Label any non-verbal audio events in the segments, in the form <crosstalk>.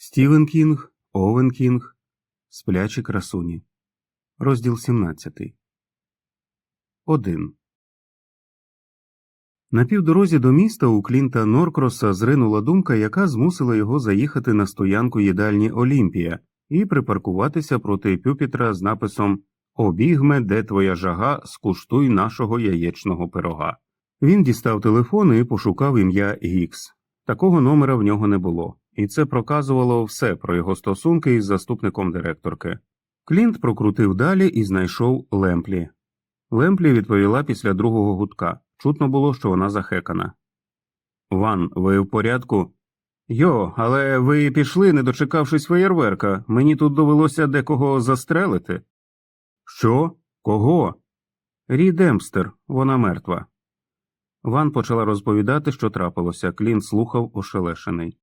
Стівен Кінг, Овен Кінг, Сплячі красуні. Розділ 17. 1. На півдорозі до міста у Клінта Норкроса зринула думка, яка змусила його заїхати на стоянку їдальні Олімпія і припаркуватися проти пюпітра з написом Обігме, де твоя жага, скуштуй нашого яєчного пирога. Він дістав телефон і пошукав ім'я Гікс. Такого номера в нього не було, і це проказувало все про його стосунки із заступником директорки. Клінт прокрутив далі і знайшов Лемплі. Лемплі відповіла після другого гудка. Чутно було, що вона захекана. Ван, ви в порядку? Йо, але ви пішли, не дочекавшись феєрверка. Мені тут довелося декого застрелити. Що? Кого? Рі Демпстер, вона мертва. Ван почала розповідати, що трапилося. Клін слухав ошелешений.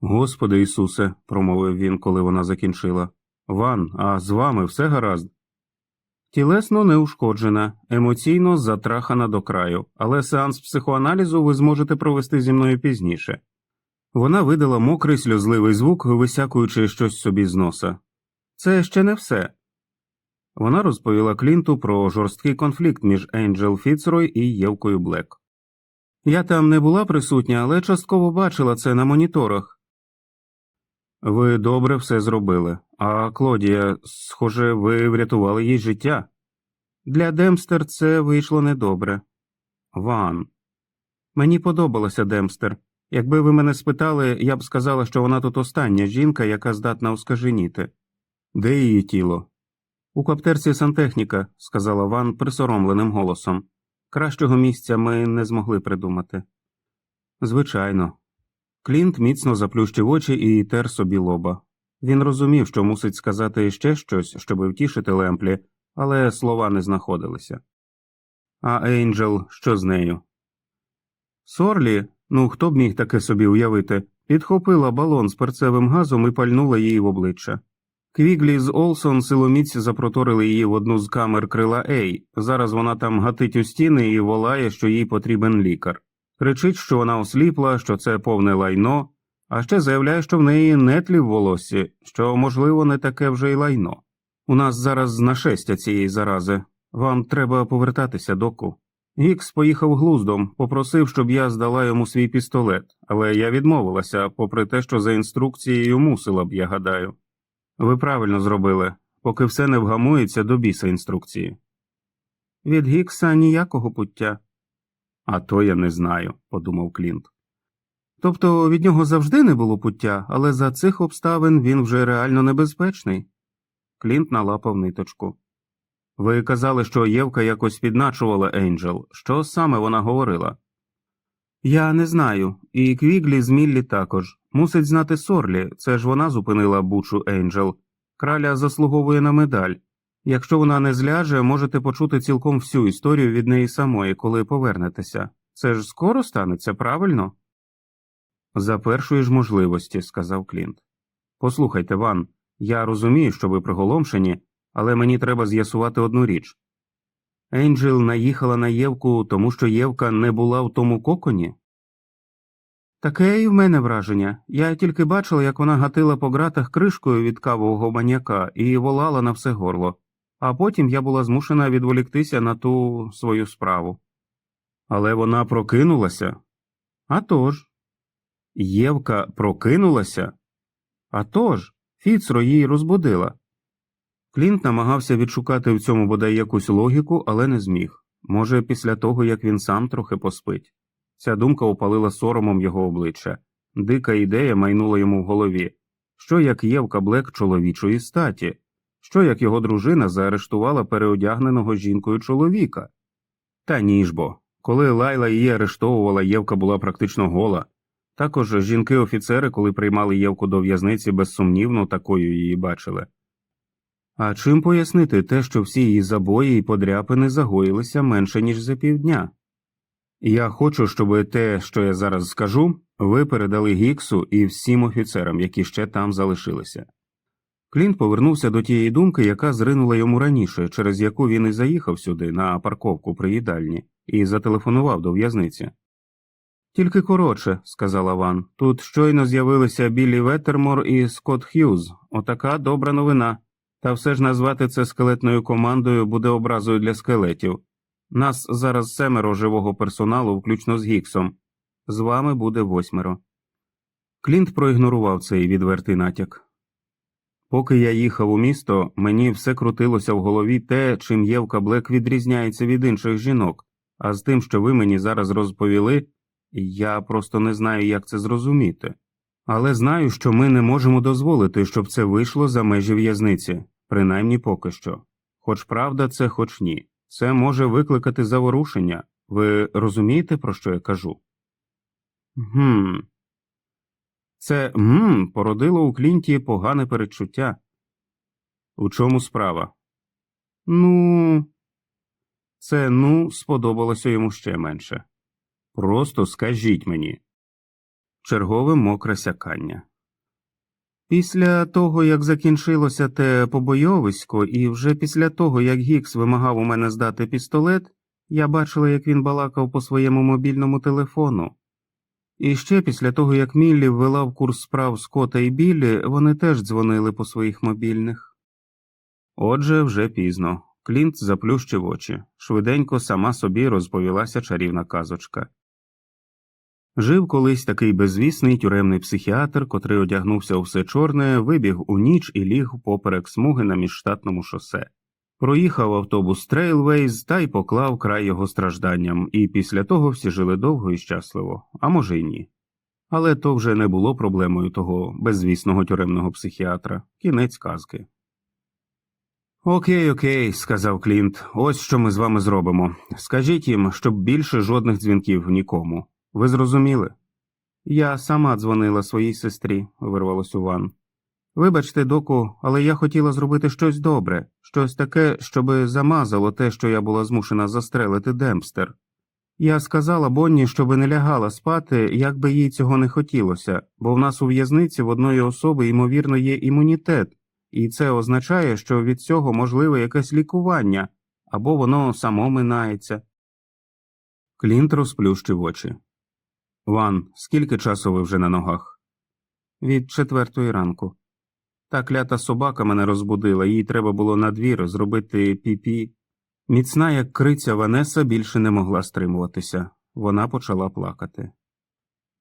Господи Ісусе, промовив він, коли вона закінчила. Ван, а з вами все гаразд? Тілесно неушкоджена, емоційно затрахана до краю, але сеанс психоаналізу ви зможете провести зі мною пізніше. Вона видала мокрий сльозливий звук, висякуючи щось собі з носа. Це ще не все. Вона розповіла Клінту про жорсткий конфлікт між Енджел Фіцрой і Євкою Блек. Я там не була присутня, але частково бачила це на моніторах. Ви добре все зробили. А Клодія, схоже, ви врятували їй життя. Для Демстер це вийшло недобре. Ван. Мені подобалося Демстер. Якби ви мене спитали, я б сказала, що вона тут остання жінка, яка здатна оскаженіти. Де її тіло? У коптерці сантехніка, сказала Ван присоромленим голосом. Кращого місця ми не змогли придумати. Звичайно. Клінт міцно заплющив очі і тер собі лоба. Він розумів, що мусить сказати ще щось, щоби втішити Лемплі, але слова не знаходилися. А Ейнджел, що з нею? Сорлі, ну хто б міг таке собі уявити, підхопила балон з перцевим газом і пальнула її в обличчя. Квіглі з Олсон силоміць запроторили її в одну з камер крила Ей. Зараз вона там гатить у стіни і волає, що їй потрібен лікар. Кричить, що вона осліпла, що це повне лайно, а ще заявляє, що в неї нетлі в волосі, що, можливо, не таке вже й лайно. У нас зараз нашестя цієї зарази. Вам треба повертатися, доку. Гікс поїхав глуздом, попросив, щоб я здала йому свій пістолет, але я відмовилася, попри те, що за інструкцією мусила б, я гадаю. Ви правильно зробили, поки все не вгамується до біса інструкції. Від Гікса ніякого пуття. А то я не знаю, подумав Клінт. Тобто від нього завжди не було пуття, але за цих обставин він вже реально небезпечний. Клінт налапав ниточку. Ви казали, що Євка якось підначувала Енджел. Що саме вона говорила? Я не знаю, і Квіглі з Міллі також. Мусить знати Сорлі, це ж вона зупинила бучу Енджел. Краля заслуговує на медаль. Якщо вона не зляже, можете почути цілком всю історію від неї самої, коли повернетеся. Це ж скоро станеться, правильно? За першої ж можливості, сказав Клінт. Послухайте, Ван, я розумію, що ви приголомшені, але мені треба з'ясувати одну річ. Енджел наїхала на Євку, тому що Євка не була в тому коконі? Таке і в мене враження. Я тільки бачила, як вона гатила по ґратах кришкою від кавового баняка і волала на все горло, а потім я була змушена відволіктися на ту свою справу. Але вона прокинулася. «А тож». Євка прокинулася? «А тож, Фіцро її розбудила. Клінт намагався відшукати в цьому бодай якусь логіку, але не зміг. Може, після того, як він сам трохи поспить. Ця думка опалила соромом його обличчя. Дика ідея майнула йому в голові. Що як Євка Блек чоловічої статі? Що як його дружина заарештувала переодягненого жінкою чоловіка? Та ні ж бо. Коли Лайла її арештовувала, Євка була практично гола. Також жінки-офіцери, коли приймали Євку до в'язниці, безсумнівно такою її бачили. А чим пояснити те, що всі її забої і подряпини загоїлися менше, ніж за півдня? Я хочу, щоб те, що я зараз скажу, ви передали Гіксу і всім офіцерам, які ще там залишилися. Клінт повернувся до тієї думки, яка зринула йому раніше, через яку він і заїхав сюди на парковку при їдальні, і зателефонував до в'язниці. Тільки коротше, сказала Ван. Тут щойно з'явилися Біллі Веттермор і Скотт Х'юз. Отака добра новина. Та все ж назвати це скелетною командою буде образою для скелетів. Нас зараз семеро живого персоналу, включно з Гіксом. З вами буде восьмеро. Клінт проігнорував цей відвертий натяк. Поки я їхав у місто, мені все крутилося в голові те, чим Євка Блек відрізняється від інших жінок, а з тим, що ви мені зараз розповіли, я просто не знаю, як це зрозуміти. Але знаю, що ми не можемо дозволити, щоб це вийшло за межі в'язниці, принаймні поки що. Хоч правда, це, хоч ні. Це може викликати заворушення. Ви розумієте, про що я кажу? Гм. Це «гм» породило у Клінті погане передчуття. У чому справа? Ну, це ну сподобалося йому ще менше. Просто скажіть мені. Чергове мокре сякання. Після того, як закінчилося те побойовисько, і вже після того, як Гікс вимагав у мене здати пістолет, я бачила, як він балакав по своєму мобільному телефону. І ще після того, як Міллі ввела в курс справ Скота і Біллі, вони теж дзвонили по своїх мобільних. Отже, вже пізно. Клінт заплющив очі. Швиденько сама собі розповілася чарівна казочка. Жив колись такий безвісний тюремний психіатр, котрий одягнувся у все чорне, вибіг у ніч і ліг поперек смуги на міжштатному шосе. Проїхав автобус Трейлвейз та й поклав край його стражданням, і після того всі жили довго і щасливо, а може й ні. Але то вже не було проблемою того безвісного тюремного психіатра, кінець казки. Окей, окей, сказав Клінт, ось що ми з вами зробимо. Скажіть їм, щоб більше жодних дзвінків нікому. Ви зрозуміли? Я сама дзвонила своїй сестрі, вирвалось у Ван. Вибачте, доку, але я хотіла зробити щось добре, щось таке, щоби замазало те, що я була змушена застрелити Демпстер. Я сказала Бонні, щоби не лягала спати, як би їй цього не хотілося, бо в нас у в'язниці в одної особи, ймовірно, є імунітет, і це означає, що від цього можливе якесь лікування, або воно само минається. Клінт розплющив очі. Ван, скільки часу ви вже на ногах? Від четвертої ранку. Та клята собака мене розбудила, їй треба було на двір зробити піпі. Міцна, як криця Ванеса, більше не могла стримуватися. Вона почала плакати.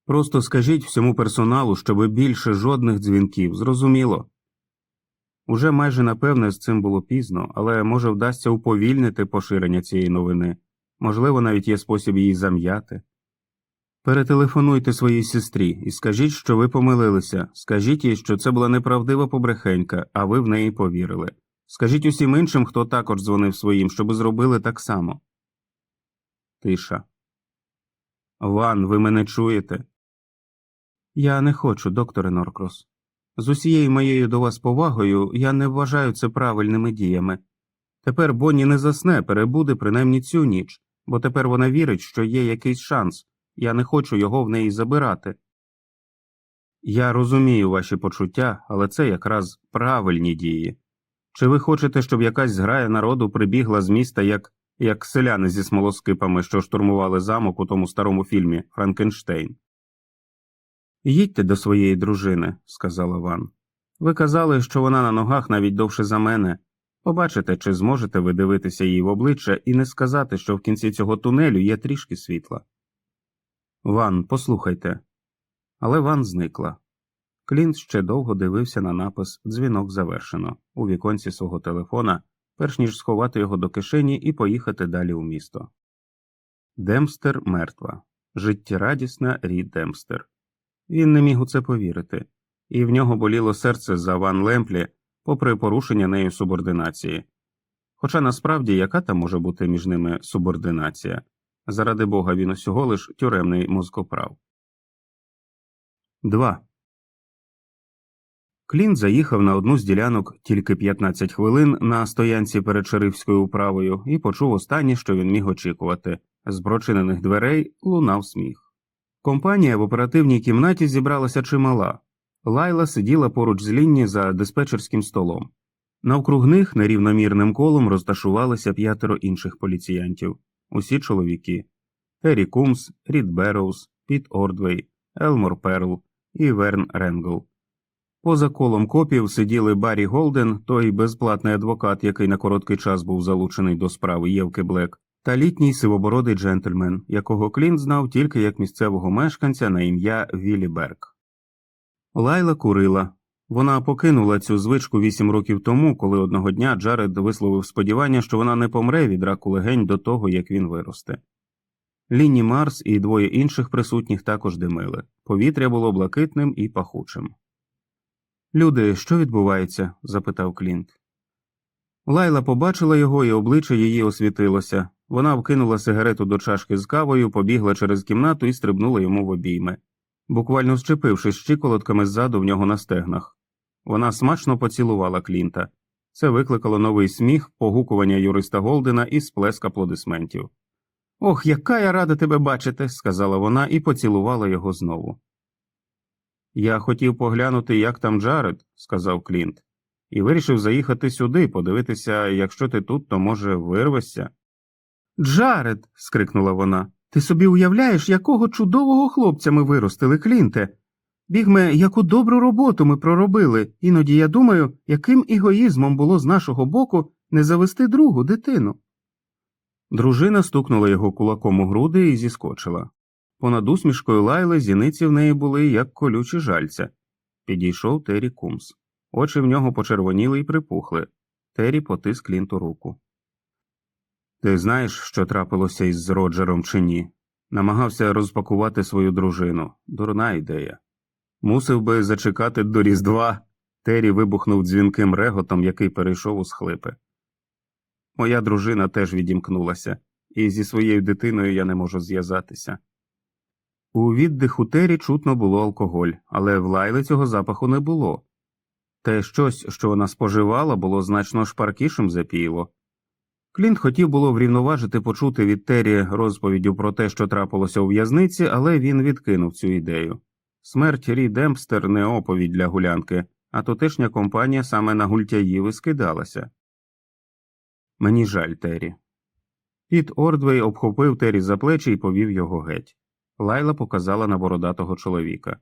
Просто скажіть всьому персоналу, щоби більше жодних дзвінків, зрозуміло. Уже майже напевне з цим було пізно, але може вдасться уповільнити поширення цієї новини, можливо, навіть є спосіб її зам'яти. Перетелефонуйте своїй сестрі і скажіть, що ви помилилися. Скажіть їй, що це була неправдива побрехенька, а ви в неї повірили. Скажіть усім іншим, хто також дзвонив своїм, щоби зробили так само. Тиша. Ван, ви мене чуєте? Я не хочу, докторе Норкрос. З усією моєю до вас повагою я не вважаю це правильними діями. Тепер Бонні не засне, перебуде принаймні цю ніч, бо тепер вона вірить, що є якийсь шанс. Я не хочу його в неї забирати. Я розумію ваші почуття, але це якраз правильні дії. Чи ви хочете, щоб якась зграя народу прибігла з міста, як як селяни зі смолоскипами, що штурмували замок у тому старому фільмі Франкенштейн? Їдьте до своєї дружини, сказала Ван. Ви казали, що вона на ногах навіть довше за мене. Побачите, чи зможете ви дивитися їй в обличчя і не сказати, що в кінці цього тунелю є трішки світла. Ван, послухайте. Але Ван зникла. Клінт ще довго дивився на напис Дзвінок завершено у віконці свого телефона, перш ніж сховати його до кишені і поїхати далі у місто. Демстер мертва. Життєрадісна Рі Демстер. Він не міг у це повірити, і в нього боліло серце за Ван Лемплі, попри порушення нею субординації. Хоча насправді яка там може бути між ними субординація? Заради бога, він усього лиш тюремний мозкоправ. 2. Клінт заїхав на одну з ділянок тільки 15 хвилин на стоянці перед шерифською управою і почув останнє, що він міг очікувати. З прочинених дверей лунав сміх. Компанія в оперативній кімнаті зібралася чимала. Лайла сиділа поруч з Лінні за диспетчерським столом. Навкруг них нерівномірним колом розташувалися п'ятеро інших поліціянтів усі чоловіки Террі Кумс, Рід Берроуз, Піт Ордвей, Елмор Перл і Верн Ренгл. Поза колом копів сиділи Баррі Голден, той безплатний адвокат, який на короткий час був залучений до справи Євки Блек, та літній сивобородий джентльмен, якого Клінт знав тільки як місцевого мешканця на ім'я Віллі Берг. Лайла курила. Вона покинула цю звичку вісім років тому, коли одного дня Джаред висловив сподівання, що вона не помре від раку легень до того, як він виросте. Лінні Марс і двоє інших присутніх також димили. Повітря було блакитним і пахучим. Люди, що відбувається? запитав Клінт. Лайла побачила його, і обличчя її освітилося. Вона вкинула сигарету до чашки з кавою, побігла через кімнату і стрибнула йому в обійми, буквально зчепившись щиколотками ззаду в нього на стегнах. Вона смачно поцілувала Клінта. Це викликало новий сміх, погукування юриста Голдена і сплеск аплодисментів. Ох, яка я рада тебе бачити, сказала вона і поцілувала його знову. Я хотів поглянути, як там Джаред, сказав Клінт, і вирішив заїхати сюди, подивитися, якщо ти тут, то може вирвешся. Джаред. скрикнула вона. Ти собі уявляєш, якого чудового хлопця ми виростили, Клінте. Бігме, яку добру роботу ми проробили, іноді я думаю, яким егоїзмом було з нашого боку не завести другу дитину. Дружина стукнула його кулаком у груди і зіскочила. Понад усмішкою лайли зіниці в неї були, як колючі жальця. Підійшов Террі Кумс. Очі в нього почервоніли і припухли. Террі потис Клінту руку. Ти знаєш, що трапилося із Роджером чи ні? Намагався розпакувати свою дружину. Дурна ідея. Мусив би зачекати до Різдва. Террі вибухнув дзвінким реготом, який перейшов у схлипи. Моя дружина теж відімкнулася, і зі своєю дитиною я не можу зв'язатися. У віддиху Террі чутно було алкоголь, але в Лайли цього запаху не було. Те щось, що вона споживала, було значно шпаркішим запійло. Клінт хотів було врівноважити почути від Террі розповіддю про те, що трапилося у в'язниці, але він відкинув цю ідею. Смерть Рі Демпстер не оповідь для гулянки, а тутешня компанія саме на гультяїв і скидалася. Мені жаль, Террі. Піт Ордвей обхопив Террі за плечі і повів його геть. Лайла показала на бородатого чоловіка.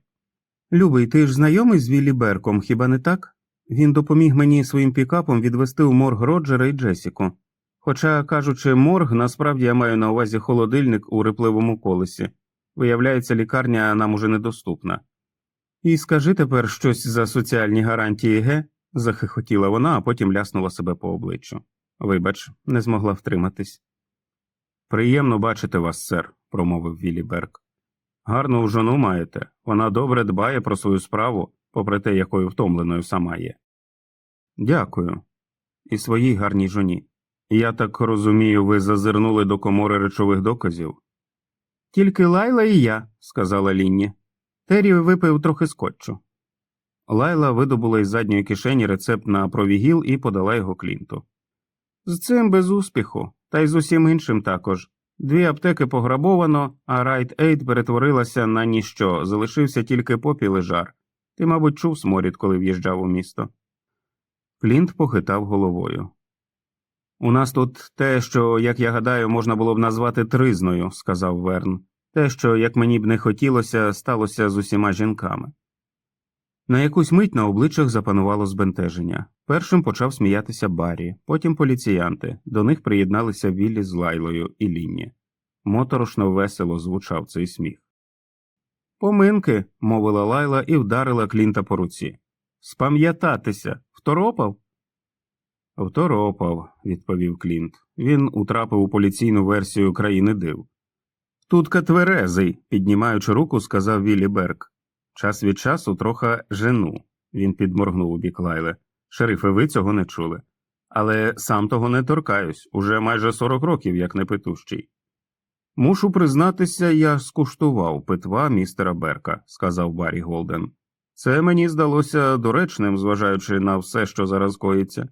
Любий, ти ж знайомий з Віллі Берком, хіба не так? Він допоміг мені своїм пікапом відвести у морг Роджера і Джесіку. Хоча, кажучи, морг, насправді я маю на увазі холодильник у рипливому колесі. Виявляється, лікарня нам уже недоступна. І скажи тепер щось за соціальні гарантії, ге? захихотіла вона, а потім ляснула себе по обличчю. Вибач, не змогла втриматись. Приємно бачити вас, сер, промовив Віллі Берг. Гарну жону маєте, вона добре дбає про свою справу, попри те, якою втомленою сама є. Дякую. І своїй гарній жоні. Я так розумію, ви зазирнули до комори речових доказів. Тільки Лайла і я, сказала Лінні. Террі випив трохи скотчу. Лайла видобула із задньої кишені рецепт на провігіл і подала його Клінту. З цим без успіху, та й з усім іншим також. Дві аптеки пограбовано, а Райт Ейд перетворилася на ніщо, залишився тільки попіл і жар. Ти, мабуть, чув сморід, коли в'їжджав у місто. Клінт похитав головою. У нас тут те, що, як я гадаю, можна було б назвати тризною, сказав Верн. Те, що, як мені б не хотілося, сталося з усіма жінками. На якусь мить на обличчях запанувало збентеження. Першим почав сміятися Баррі, потім поліціянти, до них приєдналися Віллі з Лайлою і Лінні. Моторошно весело звучав цей сміх. Поминки, мовила Лайла і вдарила Клінта по руці. Спам'ятатися, второпав? Второпав, відповів Клінт. Він утрапив у поліційну версію країни див. Тут катверезий, піднімаючи руку, сказав Віллі Берг. Час від часу трохи жену. Він підморгнув у бік Лайли. Шерифе, ви цього не чули. Але сам того не торкаюсь уже майже 40 років, як непитущий. Мушу признатися, я скуштував питва містера Берка, сказав Баррі Голден. Це мені здалося доречним, зважаючи на все, що зараз коїться.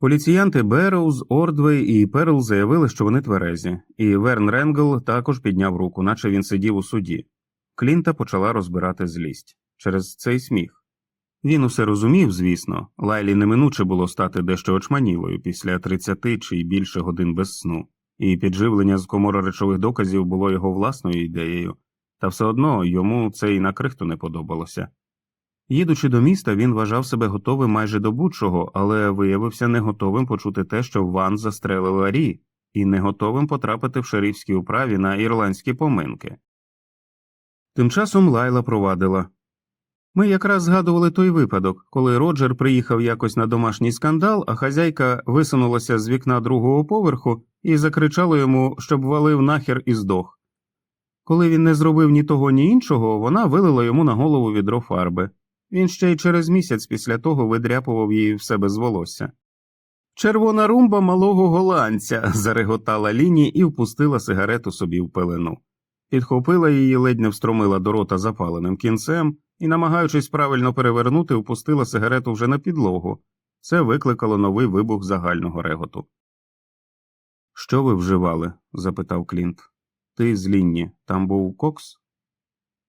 Поліціянти Берроуз, Ордвей і Перл заявили, що вони тверезі, і Верн Ренгл також підняв руку, наче він сидів у суді. Клінта почала розбирати злість через цей сміх. Він усе розумів, звісно, Лайлі неминуче було стати дещо очманілою після 30 чи більше годин без сну, і підживлення з комори речових доказів було його власною ідеєю, та все одно йому це і на крихту не подобалося. Їдучи до міста, він вважав себе готовим майже до будь-чого, але виявився не готовим почути те, що Ван застрелила Рі, і не готовим потрапити в шерифській управі на ірландські поминки. Тим часом Лайла провадила. Ми якраз згадували той випадок, коли Роджер приїхав якось на домашній скандал, а хазяйка висунулася з вікна другого поверху і закричала йому, щоб валив нахер і здох. Коли він не зробив ні того, ні іншого, вона вилила йому на голову відро фарби. Він ще й через місяць після того видряпував її в себе з волосся. Червона румба малого голландця. <laughs> зареготала Ліні і впустила сигарету собі в пелену. Підхопила її, ледь не встромила до рота запаленим кінцем і, намагаючись правильно перевернути, впустила сигарету вже на підлогу. Це викликало новий вибух загального реготу. Що ви вживали? запитав Клінт. Ти з Лінні, там був кокс?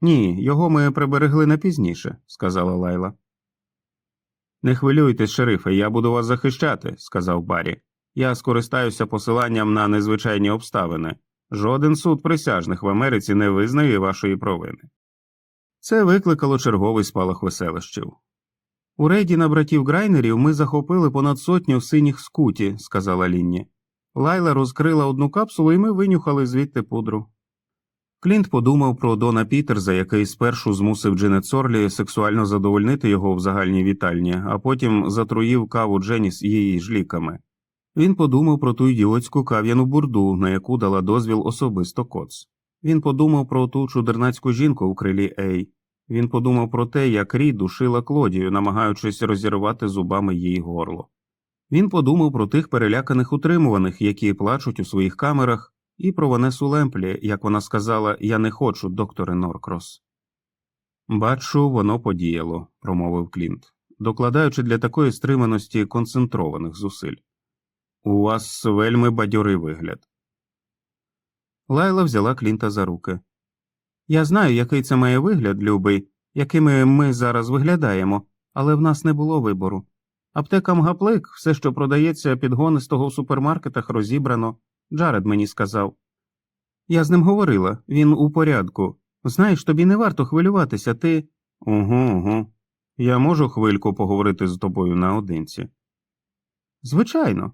Ні, його ми приберегли на пізніше, сказала Лайла. Не хвилюйтесь, шерифе, я буду вас захищати, сказав Баррі. Я скористаюся посиланням на незвичайні обставини. Жоден суд присяжних в Америці не визнає вашої провини. Це викликало черговий спалах веселищів. У рейді на братів Грайнерів ми захопили понад сотню синіх скуті, сказала Лінні. Лайла розкрила одну капсулу, і ми винюхали звідти пудру. Клінт подумав про Дона Пітерза, який спершу змусив Дженет Сорлі сексуально задовольнити його в загальній вітальні, а потім затруїв каву Дженіс її ж ліками. Він подумав про ту ідіотську кав'яну бурду, на яку дала дозвіл особисто Коц. Він подумав про ту чудернацьку жінку в крилі Ей. Він подумав про те, як Рі душила Клодію, намагаючись розірвати зубами її горло. Він подумав про тих переляканих утримуваних, які плачуть у своїх камерах, і про Ванесу Лемплі, як вона сказала Я не хочу, докторе Норкрос. Бачу, воно подіяло, промовив Клінт, докладаючи для такої стриманості концентрованих зусиль. У вас вельми бадьорий вигляд. Лайла взяла Клінта за руки. Я знаю, який це має вигляд, любий, якими ми зараз виглядаємо, але в нас не було вибору. Аптека Мгаплик, все, що продається підгонистого в супермаркетах, розібрано. Джаред мені сказав. Я з ним говорила, він у порядку. Знаєш, тобі не варто хвилюватися, ти. Угу, угу. Я можу хвильку поговорити з тобою наодинці. Звичайно,